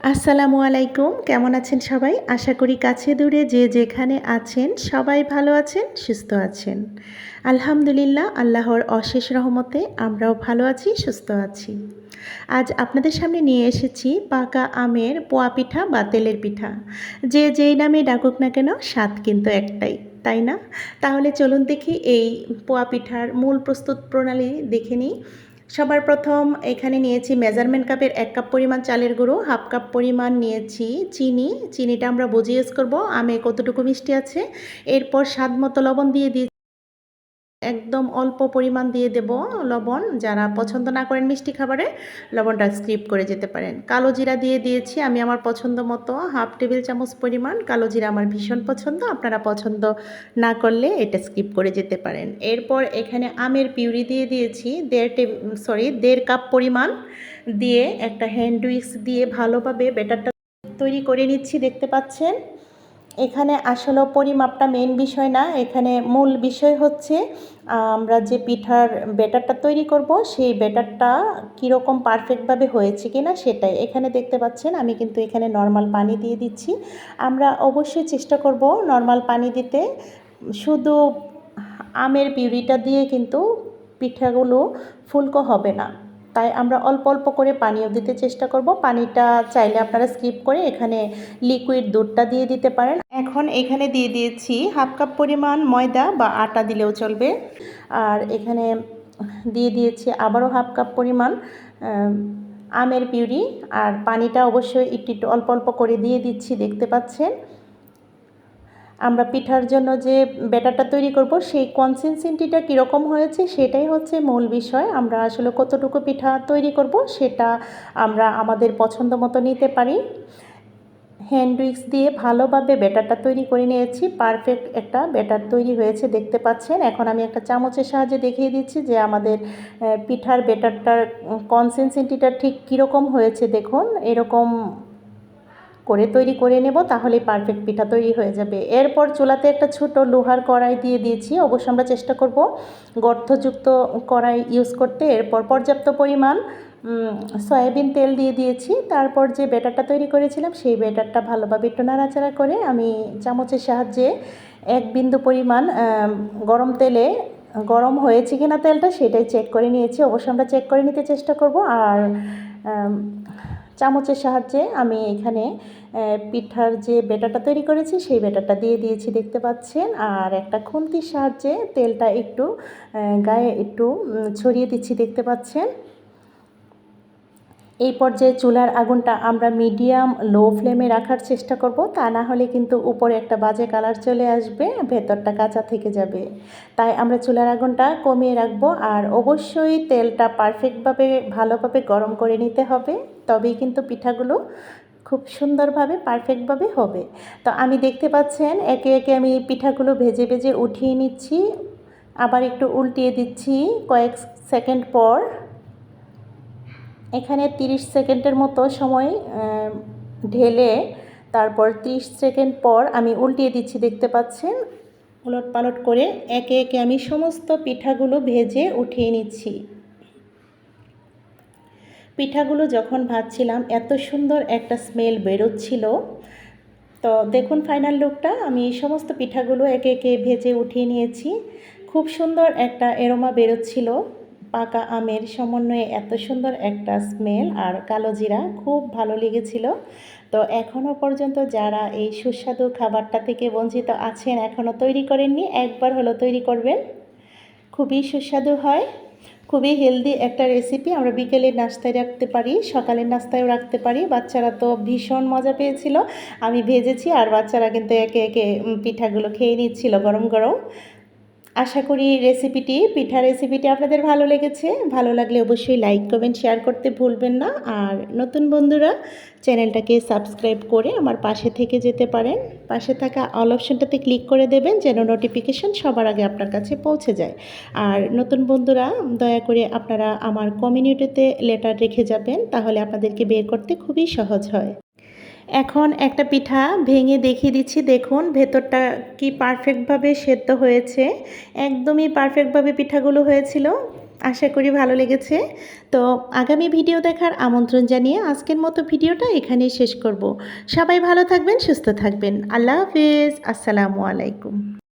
আসসালামু আলাইকুম, কেমন আছেন সবাই? আশা করি কাছে দূরে যে যেখানে আছেন সবাই ভালো আছেন, সুস্থ আছেন। আলহামদুলিল্লাহ, আল্লাহর অশেষ রহমতে আমরাও ভালো আছি, সুস্থ আছি। আজ আপনাদের সামনে নিয়ে এসেছি পাকা আমের পোয়া পিঠা বা তেলের পিঠা। যে যেই নামে ডাকুক না কেন, স্বাদ কিন্তু একটাই, তাই না? তাহলে চলুন দেখি এই পোয়া পিঠার মূল প্রস্তুত প্রণালী দেখে নিই। সবার প্রথম এখানে নিয়েছি মেজারমেন্ট কাপের এক কাপ পরিমাণ চালের গুঁড়ো, হাফ কাপ পরিমাণ নিয়েছি চিনি। চিনিটা আমরা বুঝে ইউজ করব আমে কতটুকু মিষ্টি আছে। এরপর স্বাদ মতো লবণ দিয়ে দিয়েছি। একদম অল্প পরিমাণ দিয়ে দেব লবণ। যারা পছন্দ না করেন মিষ্টি খাবারে লবণটা স্কিপ করে যেতে পারেন। কালো জিরা দিয়ে দিয়েছি, আমি আমার পছন্দ মতো হাফ টেবিল চামচ পরিমাণ। কালো জিরা আমার ভীষণ পছন্দ, আপনারা পছন্দ না করলে এটা স্কিপ করে যেতে পারেন। এরপর এখানে আমের পিউরি দিয়ে দিয়েছি, দেড় টেবিল সরি দেড় কাপ পরিমাণ দিয়ে একটা হ্যান্ড উইক্স দিয়ে ভালোভাবে ব্যাটারটা তৈরি করে নিচ্ছি, দেখতে পাচ্ছেন? এখানে আসলে পরিমাপটা মেন বিষয় না, এখানে মূল বিষয় হচ্ছে, আমরা যে পিঠার ব্যাটারটা তৈরি করব, সেই ব্যাটারটা কীরকম পারফেক্টভাবে হয়েছে কিনা সেটাই। এখানে দেখতে পাচ্ছেন, আমি কিন্তু এখানে নর্মাল পানি দিয়ে দিচ্ছি। আমরা অবশ্যই চেষ্টা করব নর্মাল পানি দিতে। শুধু আমের পিউরিটা দিয়ে কিন্তু পিঠাগুলো ফুলকো হবে না। তাই আমরা অল্প অল্প করে পানিও দিতে চেষ্টা করব। পানিটা চাইলে আপনারা স্কিপ করে এখানে লিকুইড দুধটা দিয়ে দিতে পারেন। এখন এখানে দিয়ে দিয়েছি হাফ কাপ পরিমাণ ময়দা বা আটা দিলেও চলবে। আর এখানে দিয়ে দিয়েছি আবারও হাফ কাপ পরিমাণ আমের পিউরি। আর পানিটা অবশ্যই একটু একটু অল্প অল্প করে দিয়ে দিচ্ছি, দেখতে পাচ্ছেন? আমরা পিঠার জন্য যে ব্যাটারটা তৈরি করব, সেই কনসিস্টেন্সিটা কীরকম হয়েছে সেটাই হচ্ছে মূল বিষয়। আমরা আসলে কতটুকু পিঠা তৈরি করব সেটা আমরা আমাদের পছন্দ মতো নিতে পারি। হ্যান্ড উইক্স দিয়ে ভালোভাবে ব্যাটারটা তৈরি করে নিয়েছি। পারফেক্ট একটা ব্যাটার তৈরি হয়েছে, দেখতে পাচ্ছেন। এখন আমি একটা চামচের সাহায্যে দেখিয়ে দিচ্ছি যে আমাদের পিঠার ব্যাটারটার কনসিস্টেন্সিটা ঠিক কীরকম হয়েছে দেখুন। এরকম করে তৈরি করে নেব, তাহলে পারফেক্ট পিঠা তৈরি হয়ে যাবে। এরপর চুলাতে একটা ছোট লোহার কড়াই দিয়ে দিয়েছি। অবশ্য আমরা চেষ্টা করব গর্থযুক্ত কড়াই ইউজ করতে। এরপর পর্যাপ্ত পরিমাণ সয়াবিন তেল দিয়ে দিয়েছি। তারপর যে ব্যাটারটা তৈরি করেছিলাম, সেই ব্যাটারটা ভালোভাবে একটু নাড়াচাড়া করে আমি চামচের সাহায্যে এক বিন্দু পরিমাণ গরম তেলে, গরম হয়েছে কিনা তেলটা সেটাই চেক করে নিয়েছি। অবশ্য আমরা চেক করে নিতে চেষ্টা করব। আর চামচের সাহায্যে আমি এখানে পিঠার যে বেটাটা তৈরি করেছি, সেই বেটাটা দিয়ে দিয়েছি দেখতে পাচ্ছেন। আর একটা খুন্তির সাহায্যে তেলটা একটু গায়ে একটু ছড়িয়ে দিচ্ছি দেখতে পাচ্ছেন। এই পর্যায়ে চুলার আগুনটা আমরা মিডিয়াম, লো ফ্লেমে রাখার চেষ্টা করব। তা না হলে কিন্তু উপরে একটা বাজে কালার চলে আসবে, ভেতরটা কাঁচা থেকে যাবে। তাই আমরা চুলার আগুনটা কমিয়ে রাখব আর অবশ্যই তেলটা পারফেক্টভাবে, ভালোভাবে গরম করে নিতে হবে। তবেই কিন্তু পিঠাগুলো খুব সুন্দরভাবে, পারফেক্টভাবে হবে। তো আমি দেখতে পাচ্ছেন, একে একে আমি পিঠাগুলো ভেজে ভেজে উঠিয়ে নিচ্ছি। আবার একটু উল্টিয়ে দিচ্ছি। কয়েক সেকেন্ড পর এখানে 30 সেকেন্ডের মতো সময় ঢেলে তারপর 30 সেকেন্ড পর আমি উল্টিয়ে দিচ্ছি, দেখতে পাচ্ছেন? উলট পালট করে একে একে আমি সমস্ত পিঠাগুলো ভেজে উঠিয়ে নিচ্ছি। পিঠাগুলো যখন ভাজছিলাম, এত সুন্দর একটা স্মেল বেরোচ্ছিল। তো দেখুন ফাইনাল লুকটা, আমি সমস্ত পিঠাগুলো একে একে ভেজে উঠিয়ে নিয়েছি। খুব সুন্দর একটা এরোমা বেরোচ্ছিল। পাকা আমের সমন্বয়ে এত সুন্দর একটা স্মেল আর কালো জিরা খুব ভালো লেগেছিল। তো এখনও পর্যন্ত যারা এই সুস্বাদু খাবারটা থেকে বঞ্চিত আছেন এখনও তৈরি করেননি, একবার হলো তৈরি করবেন। খুবই সুস্বাদু হয়, খুবই হেলদি একটা রেসিপি আমরা বিকেলের নাস্তায় রাখতে পারি, সকালের নাস্তায়ও রাখতে পারি। বাচ্চারা তো ভীষণ মজা পেয়েছিল। আমি ভেজেছি আর বাচ্চারা কিন্তু একে একে পিঠাগুলো খেয়ে নিচ্ছিল গরম গরম। আশা করি রেসিপিটি পিঠা রেসিপিটি আপনাদের ভালো লেগেছে। ভালো লাগলে অবশ্যই লাইক কমেন্ট শেয়ার করতে ভুলবেন না। আর নতুন বন্ধুরা, চ্যানেলটাকে সাবস্ক্রাইব করে আমার পাশে থেকে যেতে পারেন। পাশে থাকা অল অপশনটাতে ক্লিক করে দেবেন যেন নোটিফিকেশান সবার আগে আপনার কাছে পৌঁছে যায়। আর নতুন বন্ধুরা, দয়া করে আপনারা আমার কমিউনিটিতে লেটার রেখে যাবেন, তাহলে আপনাদেরকে বের করতে খুবই সহজ হয়। এখন একটা পিঠা ভেঙে দেখিয়ে দিচ্ছি। দেখুন, ভেতরটা কি পারফেক্টভাবে সেদ্ধ হয়েছে। একদমই পারফেক্টভাবে পিঠাগুলো হয়েছিল। আশা করি ভালো লেগেছে। তো আগামী ভিডিও দেখার আমন্ত্রণ জানিয়ে আজকের মতো ভিডিওটা এখানেই শেষ করব। সবাই ভালো থাকবেন, সুস্থ থাকবেন। আল্লাহ হাফিজ। আসসালামু আলাইকুম।